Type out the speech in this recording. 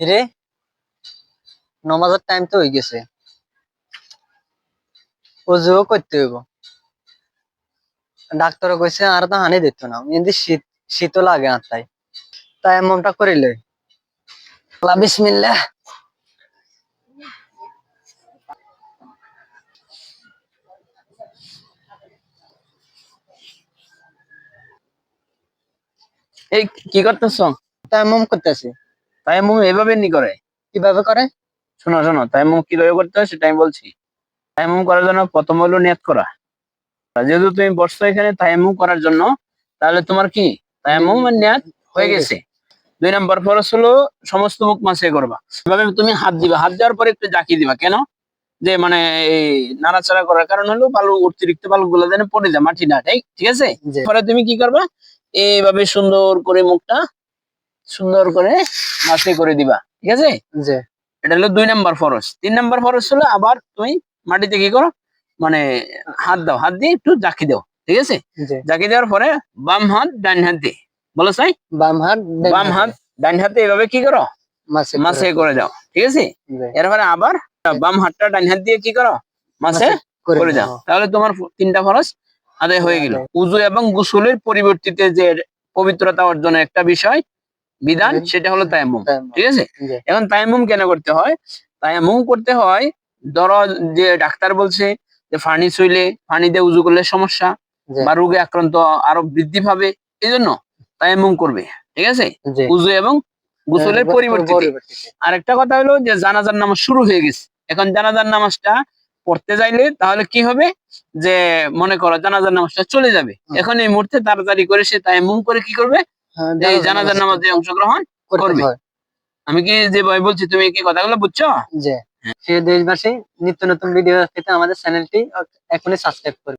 রে, নমাজের টাইম তো হয়ে গেছে। অজুও করতে হইব। ডাক্তার কইছে, আর তো হানি দিত না। এমনি শীত, শীতও লাগে আর তাই। তাই এমনটা করিলে আল্লাহ বিসমিল্লাহ। এই কি করতেছ? তায়াম্মুম করতেছি। তাইমুম এভাবে নি করে। কীভাবে করে? শোনো শোনো তাইমুম কীভাবে করতে হয় সেটা আমি বলছি। তাইমুম করার জন্য প্রথম হলো নিয়ত করা। যেহেতু তুমি বসছো এখানে তাইমুম করার জন্য তাহলে তোমার কি? তাইমুম আর নিয়ত হয়ে গেছে। দুই নম্বর ফরজ হলো সমস্ত মুখ মাসে করবা। এভাবে তুমি হাত দিবা। হাত দেওয়ার পরে একটু জাকি দিবা। কেন? যে মানে এই নাড়াচাড়া করার কারণ হলো বালু অতিরিক্ত বালু গুলো যেন পড়ে যায় মাটি না ঠিক ঠিক আছে পরে তুমি কি করবা? এইভাবে সুন্দর করে মুখটা সুন্দর করে মাসে করে দিবা ঠিক আছে? জি। এটা হলো দুই নাম্বার ফরজ। তিন নাম্বার ফরজ হলো আবার তুমি মাটিতে কি করো? মানে হাত দাও হাত দিয়ে একটু জাকি দাও ঠিক আছে? জাকি দেওয়ার পরে বাম হাত ডান হাত দিয়ে বলো সাই? বাম হাত বাম হাত ডান হাতে এভাবে কি করো? মাসে মাসে করে দাও ঠিক আছে? এরপরে আবার বাম হাতটা ডান হাত দিয়ে কি করো? মাসে করে করে দাও। তাহলে তোমার তিনটা ফরজ আদায় হয়ে গেল। উজু এবং গোসলের পরিবর্তিতে যে পবিত্রতা অর্জনের একটা বিষয় বিধান সেটা হলো তায়াম্মুম তায়াম্মুম। ঠিক আছে? এখন তায়াম্মুম কেন করতে হয়? তায়াম্মুম করতে হয় ধরো যে ডাক্তার বলছে যে ফার্নিস হইলে পানি দিয়ে উজু করলে সমস্যা বা রোগে আক্রান্ত আরও বৃদ্ধি পাবে এই জন্য তায়াম্মুম করবে ঠিক আছে? উজু এবং গোসলের পরিবর্তিতে পরিবর্তিতে। আরেকটা কথা হলো যে জানাজার নামাজ শুরু হয়ে গেছে। এখন জানাজার নামাজটা পড়তে যাইলে তাহলে কি হবে? যে মনে করো জানাজার নামাজটা চলে যাবে। এখন এই মুহূর্তে তাড়াতাড়ি করে সে তায়াম্মুম করে কি করবে? এই জানাজার নামাজে অংশগ্রহণ করবে। আমি কি যে ভয় বলছি তুমি কি কথাগুলো বুঝছ? যে সে দেশবাসী নিত্য নতুন ভিডিও পেতে আমাদের চ্যানেলটি এখনই সাবস্ক্রাইব করবে।